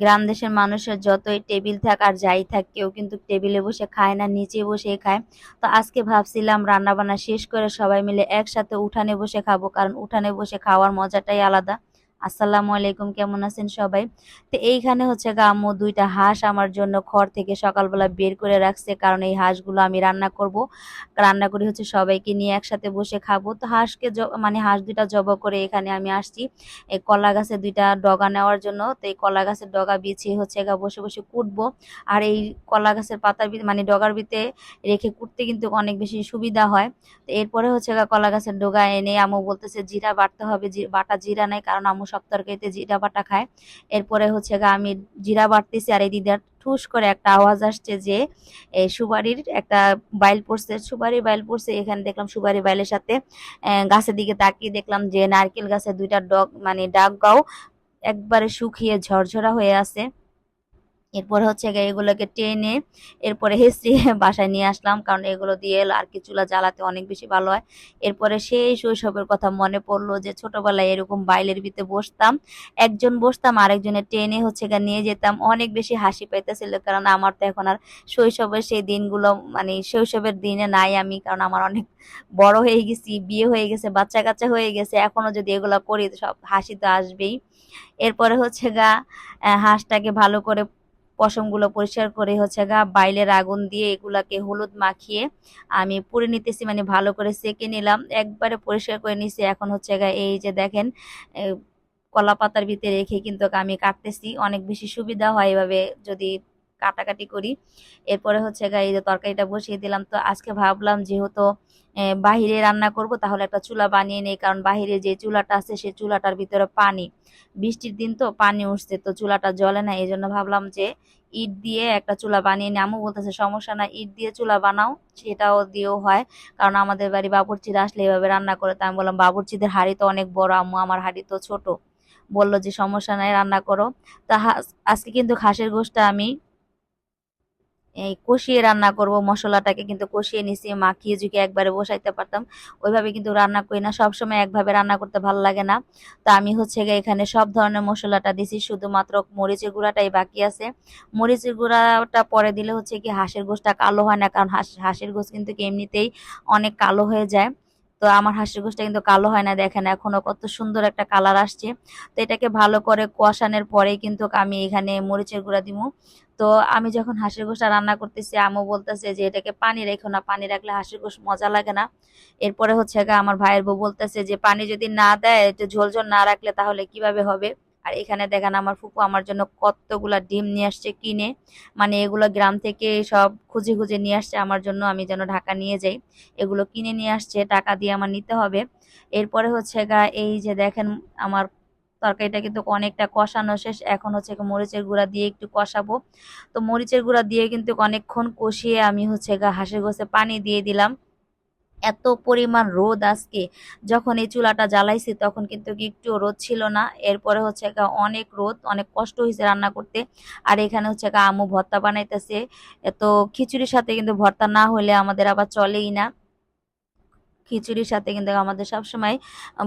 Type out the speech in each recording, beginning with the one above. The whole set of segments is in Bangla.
গ্রাম দেশের মানুষের যতই টেবিল থাক আর যাই থাক, কেউ কিন্তু টেবিলে বসে খায় না, নিচে বসে খায়। তো আজকে ভাবছিলাম রান্নাবান্না শেষ করে সবাই মিলে একসাথে উঠানে বসে খাব, কারণ উঠানে বসে খাওয়ার মজাটাই আলাদা। আসসালামু আলাইকুম, কেমন আছেন সবাই? তো এইখানে হচ্ছে গা আম্মু দুইটা হাঁস আমার জন্য খড় থেকে সকালবেলা বের করে রাখছে, কারণ এই হাঁসগুলো আমি রান্না করব। রান্না করে হচ্ছে সবাইকে নিয়ে একসাথে বসে খাব। তো হাঁসকে মানে হাঁস দুইটা জব করে এখানে আমি আসছি, এই কলা গাছে দুইটা ডগা নেওয়ার জন্য। তো এই কলা গাছের ডগা বিছিয়ে হচ্ছে গা বসে বসে কুটবো। আর এই কলা গাছের পাতার মানে ডগার বিতে রেখে কুটতে কিন্তু অনেক বেশি সুবিধা হয়। তো এরপরে হচ্ছে গা কলা গাছের ডগা এনে আম্মু বলতেছে, জিরা বাটতে হবে বাটা জিরা নেয় কারণ আম্মু সব তরকারিতে জিরা বাটা খায়। এরপরে হচ্ছে গা আমি জিরা বাটতেছি আর এই দিদার ঠুস করে একটা আওয়াজ আসছে যে এই সুপারির একটা বাইল পড়ছে। সুপারি বাইল পড়ছে, এখানে দেখলাম সুবারি বাইলের সাথে গাছের দিকে তাকিয়ে দেখলাম যে নারকেল গাছে দুইটা ডগ মানে ডাক গাও একবারে শুকিয়ে ঝরঝরা হয়ে আছে। এরপরে হচ্ছে এগুলোকে টেনে এরপরে হেসড়ে বাসায় নিয়ে আসলাম, কারণ এগুলো দিয়ে আর কি চুলা জ্বালাতে অনেক বেশি ভালো হয়। এরপরে সেই শৈশবের কথা মনে পড়ল যে ছোটবেলায় এরকম বাইলের ভিতরে বসতাম, একজন বসতাম, আরেকজনের টেনে হচ্ছে গিয়ে নিয়ে যেতাম। অনেক বেশি হাসি পাইতেছিল, কারণ আমার তো এখন আর শৈশবের সেই দিনগুলো মানে শৈশবের দিনে নাই আমি, কারণ আমার অনেক বড় হয়ে গেছি, বিয়ে হয়ে গেছে বাচ্চা কাচ্চা হয়ে গেছে, এখনও যদি এগুলো করি সব হাসি তো আসবেই। এরপরে হচ্ছে গা হাঁসটাকে ভালো করে পশমগুলো পরিষ্কার করে হচ্ছে গা বাইলের আগুন দিয়ে এগুলাকে হলুদ মাখিয়ে আমি পুড়ে নিতেছি মানে ভালো করে সেঁকে নিলাম, একবারে পরিষ্কার করে নিছি। এখন হচ্ছে গা এই যে দেখেন কলা পাতার ভিতরে রেখে কিন্তু আমি কাটতেছি। অনেক বেশি সুবিধা হয় এভাবে যদি কাটাকাটি করি। এরপরে হচ্ছে গা, এই যে তরকারিটা বসিয়ে দিলাম। তো আজকে ভাবলাম যেহেতু বাহিরে রান্না করব, তাহলে একটা চুলা বানিয়ে নেই। কারণ বাহিরে যে চুলাটা আছে সেই চুলাটার ভিতরে পানি। বৃষ্টির দিন তো পানি উঠছে, তো চুলাটা জ্বলে না। এই জন্য ভাবলাম যে ইট দিয়ে একটা চুলা বানিয়ে নিই আম্মু বলতেছে, সমস্যা না ইট দিয়ে চুলা বানাও, সেটাও দিয়েও হয়। কারণ আমাদের বাড়ি বাবুর্চিরা আসলে এভাবে রান্না করে। তো আমি বললাম, বাবুর্চিদের হাঁড়ি তো অনেক বড়, আম্মু, আমার হাঁড়ি তো ছোট। বলল যে, সমস্যা নাই, রান্না করো। তা আজকে কিন্তু খাসের গোশটা আমি এই কষিয়ে রান্না করব, মশলাটাকে কিন্তু কষিয়ে নিছি, মাখিয়ে ঝুঁকে একবারে বসাইতে পারতাম। ওইভাবে কিন্তু রান্না করি না, সবসময় একভাবে রান্না করতে ভালো লাগে না। তো আমি হচ্ছে গিয়ে এখানে সব ধরনের মশলাটা দিছি, শুধুমাত্র মরিচের গুঁড়াটাই বাকি আছে। মরিচের গুঁড়াটা পরে দিলে হচ্ছে কি হাঁসের গোশটা কালো হয় না, কারণ হাঁস, হাঁসের গোশ কিন্তু এমনিতেই অনেক কালো হয়ে যায়। তো আমার হাঁসের গোষ্ঠটা কিন্তু কালো হয় না, দেখেন এখনও কত সুন্দর একটা কালার আসছে। তো এটাকে ভালো করে কষানোর পরেই কিন্তু আমি এখানে মরিচের গুঁড়া দিব তো আমি যখন হাঁসের গোশটা রান্না করতেছি আমও বলতেছে যে এটাকে পানি রেখো না, পানি রাখলে হাঁসের গোষ্ঠ মজা লাগে না। এরপরে হচ্ছে আমার ভাইয়ের বউ বলতেছে যে পানি যদি না দেয় ঝোল ঝোল না রাখলে তাহলে কীভাবে হবে? আর এখানে দেখেন আমার ফুপু আমার জন্য কতগুলা ডিম নিয়ে আসছে কিনে। মানে এগুলো গ্রাম থেকে সব খুঁজে খুঁজে নিয়ে আসছে, আমার জন্য আমি যেন ঢাকা নিয়ে যাই। এগুলো কিনে নিয়ে আসছে, টাকা দিয়ে আমার নিতে হবে। এরপরে হচ্ছে গা, এই যে দেখেন আমার তরকারিটা কিন্তু অনেকটা কষানো শেষ। এখন হচ্ছে মরিচের গুঁড়া দিয়ে একটু কষাবো। তো মরিচের গুঁড়া দিয়ে কিন্তু অনেকক্ষণ কষিয়ে আমি হচ্ছে গা হাঁসের গোছে পানি দিয়ে দিলাম। এত পরিমাণ রোদ আজকে। যখন এই চুলাটা জ্বালাইছি তখন কিন্তু একটু রোদ ছিল না। এরপরে হচ্ছে অনেক রোদ, অনেক কষ্ট হয়েছে রান্না করতে। আর এখানে হচ্ছে আমু ভর্তা বানাইতেছে। তো খিচুড়ির সাথে কিন্তু ভর্তা না হলে আমাদের আবার চলেই না। খিচুড়ির সাথে কিন্তু আমাদের সবসময়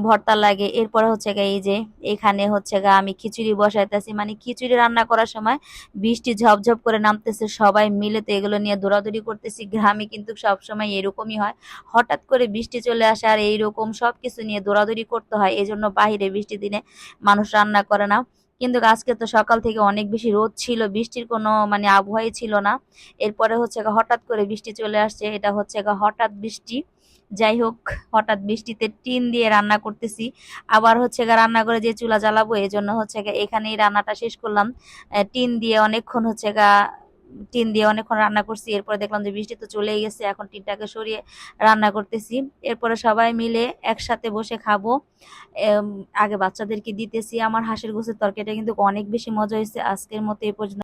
ভর্তা লাগে। এরপরে হচ্ছে গা এই যে এখানে হচ্ছে গা আমি খিচুড়ি বসাইতেছি। মানে খিচুড়ি রান্না করার সময় বৃষ্টি ঝপঝপ করে নামতেছে, সবাই মিলে তো এগুলো নিয়ে দৌড়াদৌড়ি করতেছি। গ্রামে কিন্তু সবসময় এরকমই হয়। হঠাৎ করে বৃষ্টি চলে আসে আর এইরকম সব কিছু নিয়ে দৌড়াদৌড়ি করতে হয়। এই জন্য বাহিরে বৃষ্টি দিনে মানুষ রান্না করে না। কিন্তু আজকে তো সকাল থেকে অনেক বেশি রোদ ছিল, বৃষ্টির কোনো মানে আবহাওয়াই ছিল না। এরপরে হচ্ছে হঠাৎ করে বৃষ্টি চলে আসছে। এটা হচ্ছে হঠাৎ বৃষ্টি। যাই হোক হঠাৎ বৃষ্টিতে টিন দিয়ে রান্না করতেছি। আবার হচ্ছে গা রান্না করে যে চুলা জ্বালাবো এই জন্য হচ্ছে গা এখানেই রান্নাটা শেষ করলাম। টিন দিয়ে অনেকক্ষণ হচ্ছে গা টিন দিয়ে অনেকক্ষণ রান্না করছি। এরপরে দেখলাম যে বৃষ্টি তো চলেই গেছে, এখন টিনটাকে সরিয়ে রান্না করতেছি। এরপরে সবাই মিলে একসাথে বসে খাব। আগে বাচ্চাদেরকে দিতেছি। আমার হাঁসের গোছের তরকারিটা কিন্তু অনেক বেশি মজা হয়েছে। আজকের মতো এই পর্যন্ত।